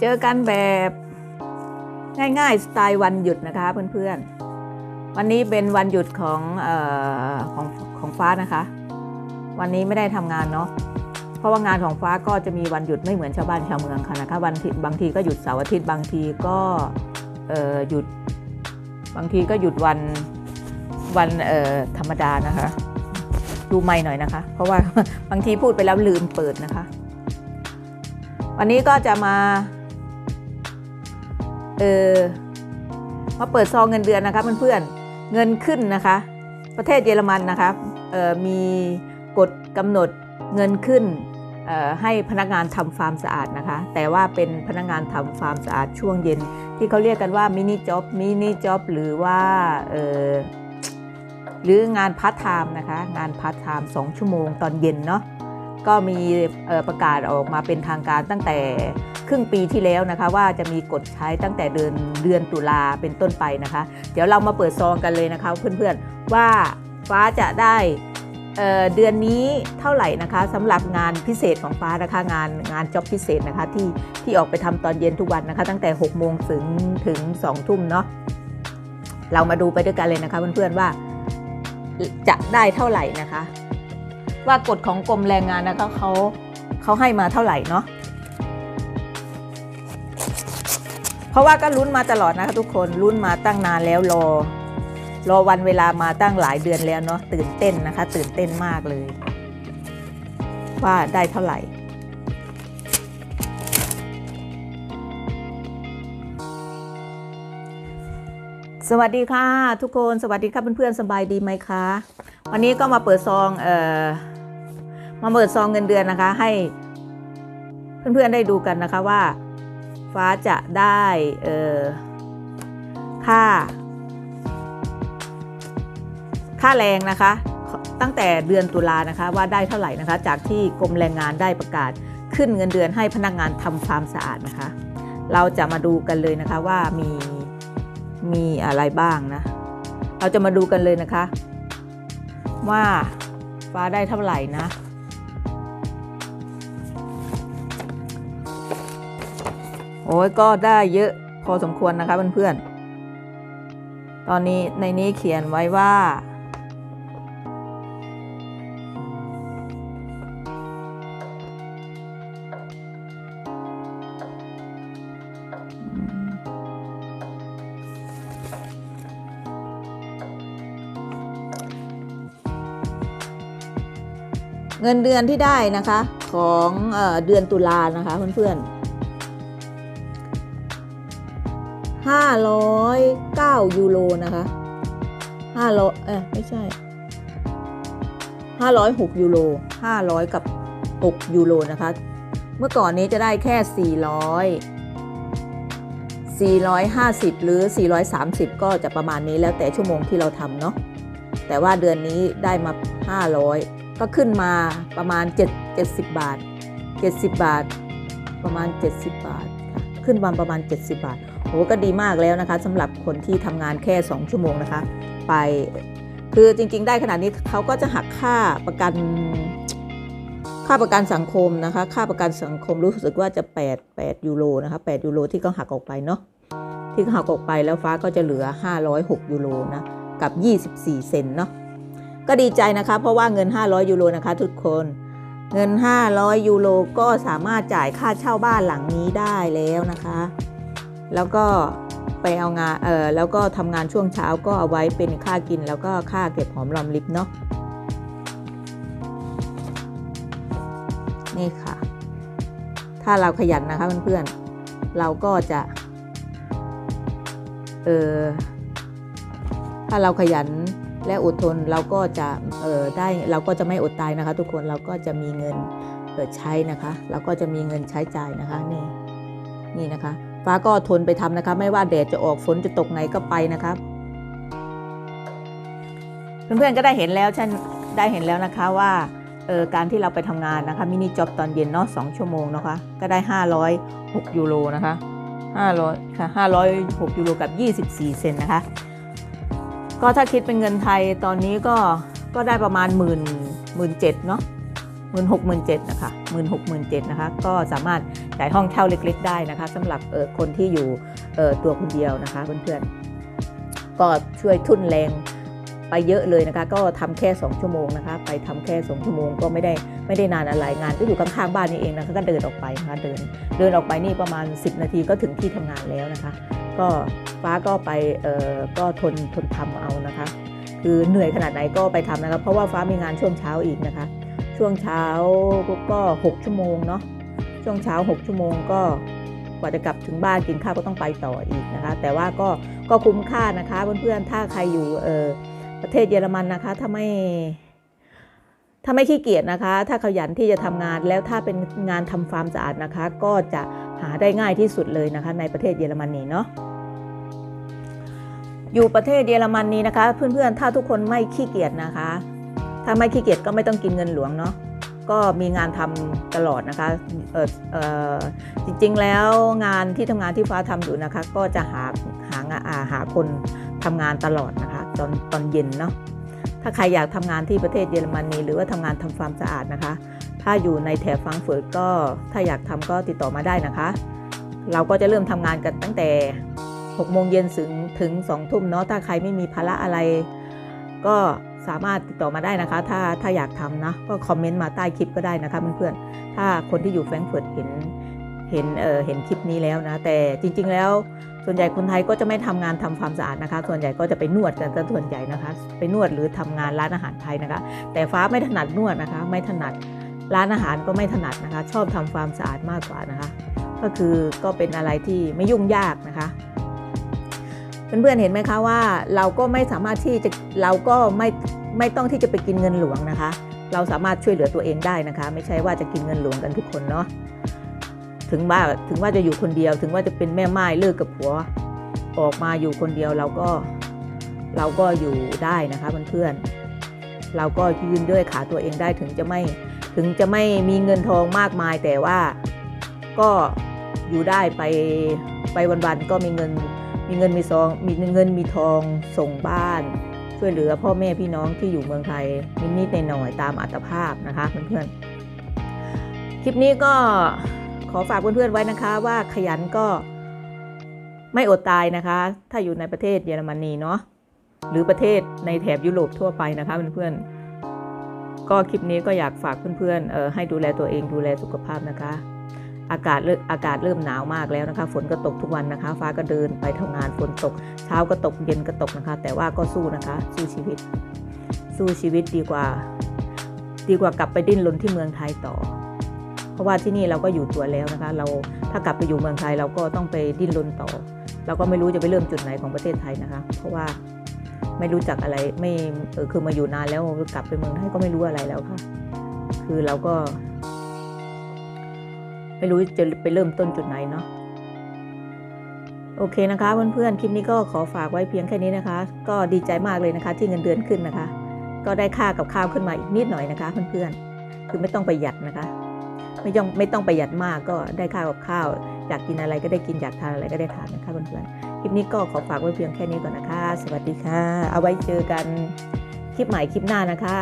เจอกันแบบง่ายๆสไตล์วันหยุดนะคะเพื่อนๆ วันนี้เป็นวันหยุดของออของของฟ้านะคะ วันนี้ไม่ได้ทำงานเนาะเพราะว่างานของฟ้าก็จะมีวันหยุดไม่เหมือนชาวบ้านชาวเมืองค่ะนะคะวันบางทีก็หยุดเสาร์อาทิตย์บางทีก็หยุดบางทีก็หยุดวันวันธรรมดานะคะ ดูไม่หน่อยนะคะ เพราะว่าบางทีพูดไปแล้วลืมเปิดนะคะ วันนี้ก็จะมา เออมาเปิดซองเงินเดือนนะคะเพื่อนๆเงินขึ้นนะคะ ประเทศเยอรมันนะคะเออมีกฎกำหนดเงินขึ้นให้พนักงานทำฟาร์มสะอาดนะคะ แต่ว่าเป็นพนักงานทำฟาร์มสะอาดช่วงเย็น ที่เขาเรียกกันว่ามินิจ็อบมินิจ็อบหรือว่าหรืองานพาร์ทไทม์นะคะ งานพาร์ทไทม์2ชั่วโมงตอนเย็นเนาะก็มีประกาศออกมาเป็นทางการตั้งแต่ ครึ่งปีที่แล้วนะคะ ว่าจะมีกฎใช้ตั้งแต่เดือนเดือนตุลาเป็นต้นไปนะคะ เดี๋ยวเรามาเปิดซองกันเลยนะคะเพื่อนๆว่าฟ้าจะได้เเดือนนี้เท่าไหร่นะคะสำหรับงานพิเศษของฟ้านะคะงานงานจ็อบพิเศษนะคะที่ที่ออกไปทำตอนเย็นทุกวันนะคะ ตั้งแต่6โมงถึงถึง2ทุ่มเนาะเรามาดูไปด้วยกันเลยนะคะเพื่อนๆว่าจะได้เท่าไหร่นะคะ ว่ากฎของกรมแรงงานนะคะเขาเขาให้มาเท่าไหร่เนาะ ราะว่าก็ลุ้นมาตลอดนะคะทุกคนลุ้นมาตั้งนานแล้วรอ รอวันเวลามาตั้งหลายเดือนแล้วเนาะตื่นเต้นนะคะ ตื่นเต้นมากเลย ว่าได้เท่าไหร่สวัสดีค่ะ ทุกคนสวัสดีค่ะเพื่อนๆสบายดีไหมคะวันนี้ก็มาเปิดซองเอ่อมาเปิดซองเงินเดือนนะคะ ให้เพื่อนๆได้ดูกันนะคะว่า ฟ้าจะได้เอ่อค่า ค่าแรงนะคะ ตั้งแต่เดือนตุลานะคะว่าได้เท่าไหร่นะคะ จากที่กรมแรงงานได้ประกาศขึ้นเงินเดือนให้พนักงานทำความสะอาดนะคะ เราจะมาดูกันเลยนะคะว่ามีมีอะไรบ้างนะ เราจะมาดูกันเลยนะคะ ว่าฟ้าได้เท่าไหร่นะ โอ้ยก็ได้เยอะพอสมควรนะคะเพื่อนๆ ตอนนี้ในนี้เขียนไว้ว่า เงินเดือนที่ได้นะคะของเออเดือนตุลานะคะเพื่อนๆ ห้าร้อยเก้ายูโรนะคะห้าร้อยเออไม่ใช่ห้าร้อยหกยูโรห้าร้อยกับหกยูโรนะคะ เมื่อก่อนนี้จะได้แค่สี่ร้อยสี่ร้อยห้าสิบหรือสี่ร้อยสามสิบก็จะประมาณนี้แล้วแต่ชั่วโมงที่เราทำเนาะแต่ว่าเดือนนี้ได้มาห้าร้อยก็ขึ้นมาประมาณ 7 70 บาท 70 บาท ประมาณ 70 บาทค่ะขึ้นมาประมาณ 70 บาท โหก็ดีมากแล้วนะคะสำหรับคนที่ทำงานแค่ 2 ชั่วโมงนะคะ ไปคือจริง ๆ ได้ขนาดนี้เขาก็จะหักค่าประกันค่าประกันสังคมนะคะ ค่าประกันสังคมรู้สึกว่าจะ 8 8 ยูโรนะคะ8ยูโรที่เขาหักออกไปเนาะที่เขาหักออกไปแล้วฟ้าก็จะเหลือ 506 ยูโรนะกับ 24 เซนเนาะก็ดีใจนะคะ เพราะว่าเงิน 500 ยูโรนะคะ ทุกคนเงิน 500 ยูโรก็สามารถจ่ายค่าเช่าบ้านหลังนี้ได้แล้วนะคะ แล้วก็ไปเอางานเออแล้วก็ทำงานช่วงเช้าก็เอาไว้เป็นค่ากินแล้วก็ค่าเก็บหอมรอมริบเนาะนี่ค่ะ ถ้าเราขยันนะคะเพื่อนๆเราก็จะเออถ้าเราขยันและอดทนเราก็จะเออได้เราก็จะไม่อดตายนะคะ ทุกคนเราก็จะมีเงินเออใช้นะคะ เราก็จะมีเงินใช้จ่ายนะคะนี่นี่นะคะ ฟ้าก็ทนไปทำนะคะ ไม่ว่าแดดจะออกฝนจะตกไหนก็ไปนะครับเพื่อนๆก็ได้เห็นแล้วฉันได้เห็นแล้วนะคะว่าเออการที่เราไปทำงานนะคะมินิจ็อบตอนเย็นเนาะสองชั่วโมงนะคะ ก็ได้ 506ยูโรนะคะ500ค่ะ506ยูโรกับ 24 เซนนะคะ ก็ถ้าคิดเป็นเงินไทยตอนนี้ก็ก็ได้ประมาณหมื่นหมื่นเจ็ดเนาะหมื่นหกหมื่นเจ็ดนะคะหมื่นหกหมื่นเจ็ดนะคะ ก็สามารถ จ่ายห้องเช่าเล็กๆได้นะคะสำหรับเออคนที่อยู่เออตัวคนเดียวนะคะเพื่อนๆก็ช่วยทุ่นแรงไปเยอะเลยนะคะ ก็ทำแค่ 2 ชั่วโมงนะคะ ไปทำแค่ 2 ชั่วโมงก็ไม่ได้ไม่ได้นานอะไรงาน ก็อยู่ข้างๆบ้านนี่เองนะคะก็เดินออกไปนะคะเดินเดินออกไปนี่ประมาณ 10 นาทีก็ถึงที่ทำงานแล้วนะคะ ก็ฟ้าก็ไปเอ่อก็ทนทนทำเอานะคะ คือเหนื่อยขนาดไหนก็ไปทำนะครับเพราะว่าฟ้ามีงานช่วงเช้าอีกนะคะ ช่วงเช้าก็6ชั่วโมงเนาะ ช่วงเช้า 6 ชั่วโมงก็กว่าจะกลับถึงบ้านกินข้าวก็ต้องไปต่ออีกนะคะ แต่ว่าก็ก็คุ้มค่านะคะเพื่อนๆถ้าใครอยู่เออประเทศเยอรมันนะคะถ้าไม่ถ้าไม่ขี้เกียจนะคะ ถ้าขยันที่จะทำงานแล้วถ้าเป็นงานทำฟาร์มสะอาดนะคะ ก็จะหาได้ง่ายที่สุดเลยนะคะ ในประเทศเยอรมนนีเนาะอยู่ประเทศเยอรมนีนะคะ เพื่อนๆถ้าทุกคนไม่ขี้เกียจนะคะ ถ้าไม่ขี้เกียจก็ไม่ต้องกินเงินหลวงเนาะ ก็มีงานทำตลอดนะคะเออเออจริงๆแล้วงานที่ทำงานที่ฟ้าทำอยู่นะคะ ก็จะหาหางานหาคนทำงานตลอดนะคะตอนตอนเย็นเนาะถ้าใครอยากทำงานที่ประเทศเยอรมนีหรือว่าทำงานทำฟามสะอาดนะคะ ถ้าอยู่ในแถบฟรังเฟิร์ตก็ถ้าอยากทำก็ติดต่อมาได้นะคะ เราก็จะเริ่มทำงานกันตั้งแต่6โมงเย็นถึงถึง2ทุ่มเนาะถ้าใครไม่มีภาระอะไรก็ สามารถติดต่อมาได้นะคะ ถ้าถ้าอยากทำนะ ก็คอมเมนต์มาใต้คลิปก็ได้นะคะเพื่อนๆ ถ้าคนที่อยู่แฟรงก์เฟิร์ตเห็นเห็นเออเห็นคลิปนี้แล้วนะ แต่จริง ๆ แล้วส่วนใหญ่คนไทยก็จะไม่ทำงานทำความสะอาดนะคะ ส่วนใหญ่ก็จะไปนวดกันซะส่วนใหญ่นะคะ ไปนวดหรือทำงานร้านอาหารไทยนะคะ แต่ฟ้าไม่ถนัดนวดนะคะ ไม่ถนัดร้านอาหารก็ไม่ถนัดนะคะ ชอบทำความสะอาดมากกว่านะคะ ก็คือก็เป็นอะไรที่ไม่ยุ่งยากนะคะเพื่อนๆเห็นไหมคะว่าเราก็ไม่สามารถที่จะเราก็ไม่ ไม่ต้องที่จะไปกินเงินหลวงนะคะ เราสามารถช่วยเหลือตัวเองได้นะคะ ไม่ใช่ว่าจะกินเงินหลวงกันทุกคนเนาะถึงว่าถึงว่าจะอยู่คนเดียว ถึงว่าจะเป็นแม่ไม้เลิกกับผัวออกมาอยู่คนเดียวเราก็เราก็อยู่ได้นะคะเพื่อนๆเราก็ยืนด้วยขาตัวเองได้ถึงจะไม่ถึงจะไม่มีเงินทองมากมาย แต่ว่าก็อยู่ได้ไปไปวันๆก็มีเงินมีเงินมีซองมีเงินมีทองส่งบ้าน ช่วยเหลือพ่อแม่พี่น้องที่อยู่เมืองไทยนิดๆหน่อยๆตามอัตภาพนะคะเพื่อนๆคลิปนี้ก็ขอฝากเพื่อนๆไว้นะคะ ว่าขยันก็ไม่อดตายนะคะ ถ้าอยู่ในประเทศเยอรมนีเนาะหรือประเทศในแถบยุโรปทั่วไปนะคะเพื่อนๆก็คลิปนี้ก็อยากฝากเพื่อนๆให้ดูแลตัวเองดูแลสุขภาพนะคะ อากาศเริ่มอากาศเริ่มหนาวมากแล้วนะคะ ฝนก็ตกทุกวันนะคะ ฟ้าก็เดินไปทำงานฝนตก เช้าก็ตกเย็นก็ตกนะคะ แต่ว่าก็สู้นะคะ สู้ชีวิต สู้ชีวิตดีกว่า ดีกว่ากลับไปดิ้นรนที่เมืองไทยต่อ เพราะว่าที่นี่เราก็อยู่ตัวแล้วนะคะ เราถ้ากลับไปอยู่เมืองไทยเราก็ต้องไปดิ้นรนต่อ เราก็ไม่รู้จะไปเริ่มจุดไหนของประเทศไทยนะคะ เพราะว่าไม่รู้จักอะไรไม่คือมาอยู่นานแล้วกลับไปเมืองไทยก็ไม่รู้อะไรแล้วค่ะ คือเราก็ ไม่รู้จะไปเริ่มต้นจุดไหนเนาะโอเคนะคะเพื่อนๆคลิปนี้ก็ขอฝากไว้เพียงแค่นี้นะคะ ก็ดีใจมากเลยนะคะ ที่เงินเดือนขึ้นนะคะ ก็ได้ค่ากับข้าวขึ้นมาอีกนิดหน่อยนะคะ เพื่อนๆคือไม่ต้องประหยัดนะคะ ไม่ต้องไม่ต้องประหยัดมากก็ได้ค่ากับข้าวอยากกินอะไรก็ได้กินอยากทานอะไรก็ได้ทานนะคะเพื่อนๆคลิปนี้ก็ขอฝากไว้เพียงแค่นี้ก่อนนะคะ สวัสดีค่ะ เอาไว้เจอกันคลิปใหม่คลิปหน้านะคะ